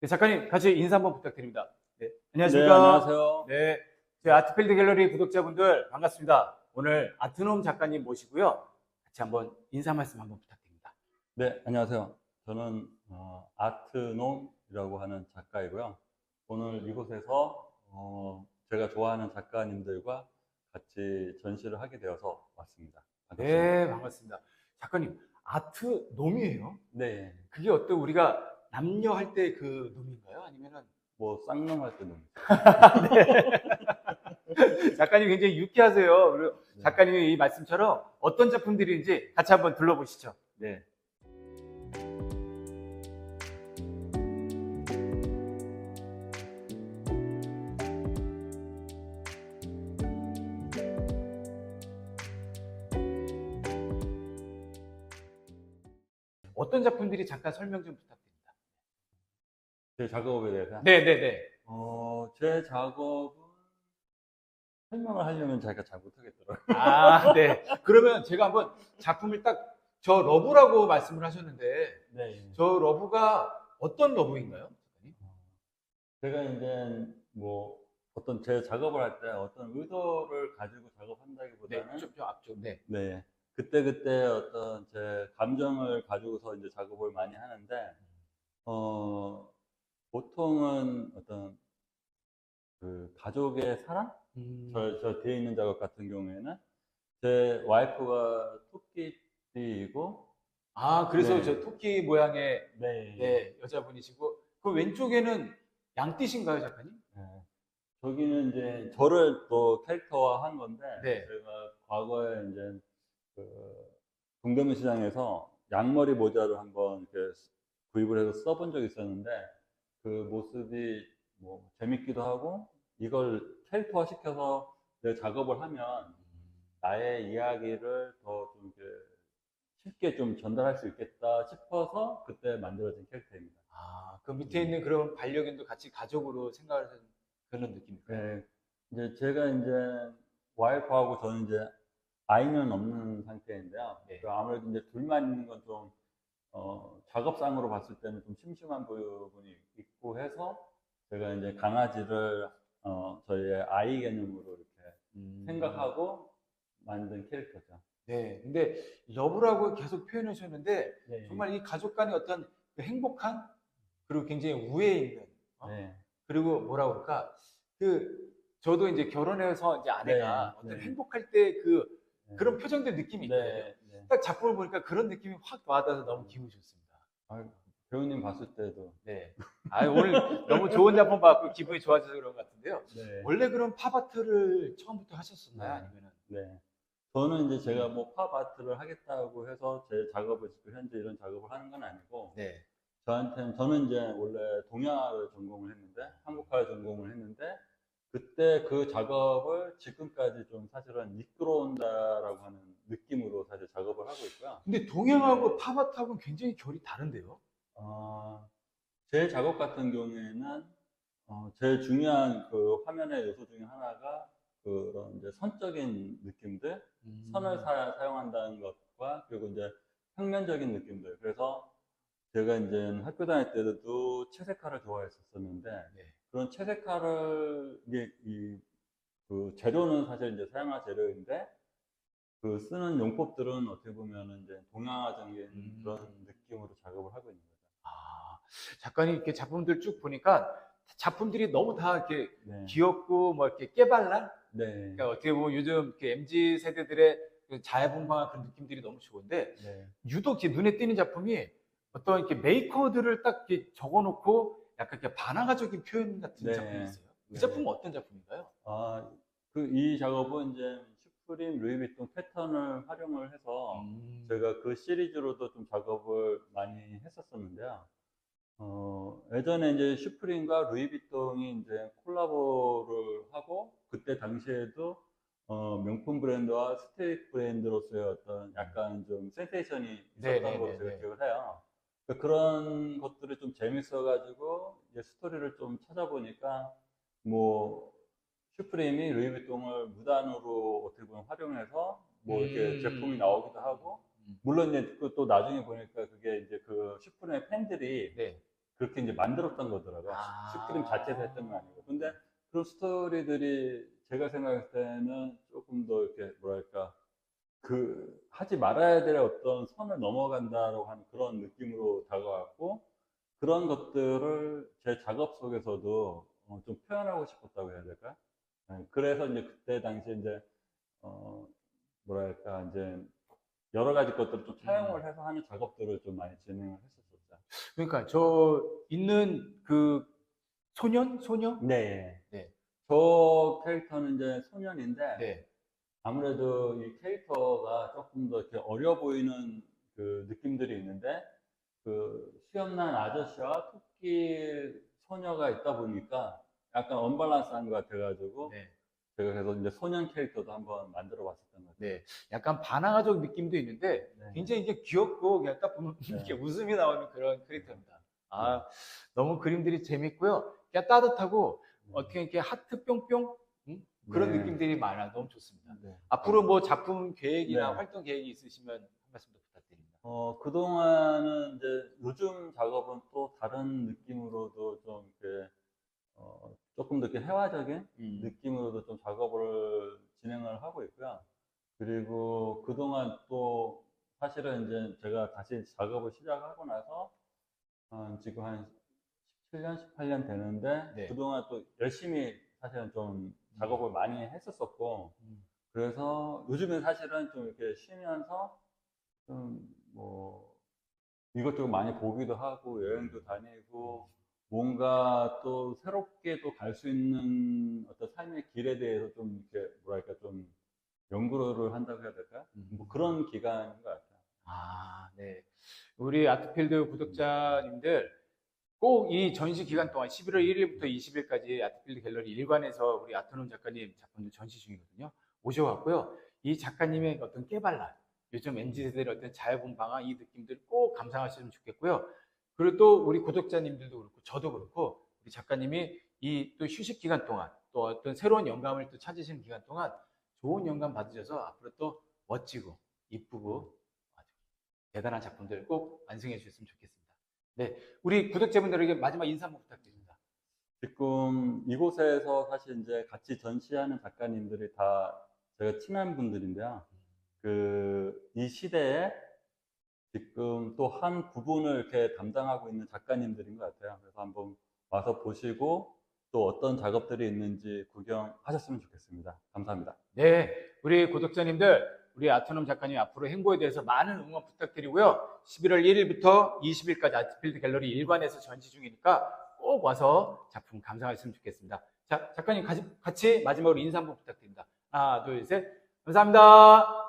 네, 작가님 같이 인사 한번 부탁드립니다. 네, 네, 안녕하십니까? 안녕하세요. 네, 저희 아트필드 갤러리 구독자분들 반갑습니다. 오늘 아트놈 작가님 모시고요. 같이 한번 인사 말씀 한번 부탁드립니다. 네, 안녕하세요. 저는 어, 아트놈이라고 하는 작가이고요. 오늘 이곳에서 어, 제가 좋아하는 작가님들과 같이 전시를 하게 되어서 왔습니다. 반갑습니다. 네, 반갑습니다. 작가님, 아트놈이에요? 네, 그게 어떤 우리가 남녀 할 때 그 놈인가요? 아니면은 뭐 쌍놈 할 때는 작가님 굉장히 유쾌하세요. 그리고 네. 작가님의 이 말씀처럼 어떤 작품들인지 같이 한번 둘러보시죠. 네. 어떤 작품들이 잠깐 설명 좀 부탁드립니다. 제 작업에 대해서 네, 네, 네. 어, 제 작업은 설명을 하려면 제가 잘 못하겠더라고요. 아, 네. 그러면 제가 한번 작품을 딱 저 러브라고 말씀을 하셨는데 네. 저 러브가 어떤 러브인가요? 제가 이제 뭐 어떤 제 작업을 할 때 어떤 의도를 가지고 네, 작업한다기보다는 좀, 좀 앞쪽. 네. 네. 그때 그때 어떤 제 감정을 가지고서 이제 작업을 많이 하는데, 어, 보통은 어떤 그 가족의 사랑? 음, 저, 저 뒤에 있는 작업 같은 경우에는 제 와이프가 토끼띠이고, 아, 그래서 네. 저 토끼 모양의 네. 네, 여자분이시고 그 왼쪽에는 양띠신가요, 작가님? 네. 저기는 이제 저를 또 캐릭터화 한 건데, 네. 제가 과거에 이제 그 동대문 시장에서 양머리 모자를 한번 이렇게 구입을 해서 써본 적이 있었는데, 그 모습이 뭐 재밌기도 하고, 이걸 캐릭터화 시켜서 내 작업을 하면 나의 이야기를 더 좀 쉽게 좀 전달할 수 있겠다 싶어서 그때 만들어진 캐릭터입니다. 아, 그 밑에 있는 그런 반려견도 같이 가족으로 생각을 하는 그런 느낌일까요? 네, 이제 제가 이제 와이프하고 저는 이제 아이는 없는 상태인데요. 네. 그 아무래도 이제 둘만 있는 건 좀, 어, 작업상으로 봤을 때는 좀 심심한 부분이 있고 해서 제가 이제 강아지를, 어, 저희의 아이 개념으로 이렇게 음. 생각하고 만든 캐릭터죠. 네, 근데 러브라고 계속 표현해 주셨는데 네. 정말 이 가족 간의 어떤 그 행복한 그리고 굉장히 우애 있는 어? 네. 그리고 뭐라 그럴까 그 저도 이제 결혼해서 이제 아내가 네, 어떤 네. 행복할 때그 네. 그런 표정들 느낌이 있거든요. 딱 작품을 보니까 그런 느낌이 확 와닿아서 너무 기분이 좋습니다. 아유, 배우님 봤을 때도. 네. 아 오늘 너무 좋은 작품 봤고 기분이 좋아져서 그런 것 같은데요. 네. 원래 그런 팝아트를 처음부터 하셨었나요? 네. 아니면은? 네. 저는 이제 제가 뭐 팝 아트를 하겠다고 해서 제 작업을 지금 현재 이런 작업을 하는 건 아니고 네. 저한테는 저는 이제 원래 동양화를 전공을 했는데 한국화를 전공을 했는데 그때 그 작업을 지금까지 좀 사실은 이끌어온다라고 하는 느낌으로 사실 작업을 하고 있고요. 근데 동양하고 팝아트하고는 굉장히 결이 다른데요? 어, 제 작업 같은 경우에는 어, 제일 중요한 그 화면의 요소 중에 하나가 그런 이제 선적인 느낌들, 음. 선을 사, 사용한다는 것과 그리고 이제 평면적인 느낌들. 그래서 제가 이제 학교 다닐 때도 채색화를 좋아했었었는데 네. 그런 채색화를 이게 이 그 재료는 사실 이제 서양화 재료인데 그 쓰는 용법들은 어떻게 보면은 이제 동양화적인 음. 그런 느낌으로 작업을 하고 있는 거죠. 아, 작가님 이렇게 작품들 쭉 보니까 작품들이 너무 다 이렇게 네. 귀엽고 뭐 이렇게 깨발랄? 네. 그러니까 어떻게 보면 요즘 이렇게 MZ 세대들의 그 자유분방한 그런 느낌들이 너무 좋은데 네. 유독 이렇게 눈에 띄는 작품이 어떤 이렇게 메이커들을 딱 이렇게 적어놓고 약간 이렇게 반화가적인 표현 같은 네. 작품이 있어요. 그 네. 작품은 어떤 작품인가요? 아, 그 이 작업은 이제 슈프림, 루이비통 패턴을 활용을 해서 음. 제가 그 시리즈로도 좀 작업을 많이 했었었는데요. 어, 예전에 이제 슈프림과 루이비통이 이제 콜라보를 하고 그때 당시에도 어, 명품 브랜드와 스테이트 브랜드로서의 어떤 약간 좀 센세이션이 네, 있었던 네, 걸로 네, 제가 네. 기억을 해요. 그러니까 그런 것들이 좀 재밌어가지고 이제 스토리를 좀 찾아보니까 뭐 슈프림이 루이비통을 무단으로 어떻게 보면 활용해서 뭐 이렇게 음. 제품이 나오기도 하고 음. 물론 이제 그 또 나중에 보니까 그게 이제 그 슈프림의 팬들이 네. 그렇게 이제 만들었던 거더라고요. 아. 스크림 자체에서 했던 건 아니고. 근데 그런 스토리들이 제가 생각했을 때는 조금 더 이렇게 뭐랄까 그 하지 말아야 될 어떤 선을 넘어간다라고 하는 그런 느낌으로 다가왔고 그런 것들을 제 작업 속에서도 어, 좀 표현하고 싶었다고 해야 될까? 네, 그래서 이제 그때 당시에 이제 어 뭐랄까 이제 여러 가지 것들을 좀 차용을 해서 하는 작업들을 좀 많이 진행을 했었었죠. 그러니까 저 있는 그 소년 소녀 네. 네. 저 캐릭터는 이제 소년인데 네. 아무래도 이 캐릭터가 조금 더 이렇게 어려 보이는 그 느낌들이 있는데 그 수염난 아저씨와 토끼 소녀가 있다 보니까 약간 언밸런스한 것 같아가지고 네. 제가 그래서 이제 소년 캐릭터도 한번 만들어 봤었던 것 같아요. 네. 약간 반항아적 느낌도 있는데 네. 굉장히 이제 귀엽고 그냥 딱 보면 네. 이렇게 웃음이 나오는 그런 캐릭터입니다. 아, 너무 그림들이 재밌고요. 그냥 따뜻하고 어떻게 이렇게 하트 뿅뿅 음? 그런 네. 느낌들이 많아 너무 좋습니다. 네. 앞으로 뭐 작품 계획이나 네. 활동 계획이 있으시면 한 말씀 더 부탁드립니다. 어, 그동안은 이제 요즘 작업은 또 다른 느낌으로도 좀 이렇게 어, 조금 더 이렇게 회화적인 음. 느낌으로도 좀 작업을 진행을 하고 있고요. 그리고 그동안 또 사실은 이제 제가 다시 작업을 시작하고 나서 한 지금 한 17년, 18년 되는데 네. 그동안 또 열심히 사실은 좀 작업을 많이 했었었고 음. 그래서 요즘엔 사실은 좀 이렇게 쉬면서 좀 뭐 이것저것 많이 보기도 하고 여행도 다니고 뭔가 또 새롭게 또 갈 수 있는 어떤 삶의 길에 대해서 좀 이렇게 뭐랄까 좀 연구를 한다고 해야 될까요? 뭐 그런 기간인 것 같아요. 아, 네. 우리 아트필드 구독자님들 꼭 이 전시 기간 동안 11월 1일부터 20일까지 아트필드 갤러리 일관에서 우리 아트놈 작가님 작품들 전시 중이거든요. 오셔갖고요. 이 작가님의 어떤 깨발랄, 요즘 MZ세대의 어떤 자유분방한 이 느낌들 꼭 감상하시면 좋겠고요. 그리고 또 우리 구독자님들도 그렇고 저도 그렇고 우리 작가님이 이 또 휴식 기간 동안 또 어떤 새로운 영감을 또 찾으시는 기간 동안 좋은 영감 받으셔서 앞으로 또 멋지고 이쁘고 대단한 작품들 꼭 완성해 주셨으면 좋겠습니다. 네, 우리 구독자분들에게 마지막 인사 한번 부탁드립니다. 지금 이곳에서 사실 이제 같이 전시하는 작가님들이 다 제가 친한 분들인데요. 그 이 시대에 지금 또 한 부분을 이렇게 담당하고 있는 작가님들인 것 같아요. 그래서 한번 와서 보시고 또 어떤 작업들이 있는지 구경하셨으면 좋겠습니다. 감사합니다. 네, 우리 구독자님들, 우리 아토놈 작가님 앞으로 행보에 대해서 많은 응원 부탁드리고요. 11월 1일부터 20일까지 아트필드 갤러리 일관에서 전시 중이니까 꼭 와서 작품 감상하셨으면 좋겠습니다. 자, 작가님 같이, 마지막으로 인사 한번 부탁드립니다. 하나, 둘, 셋. 감사합니다.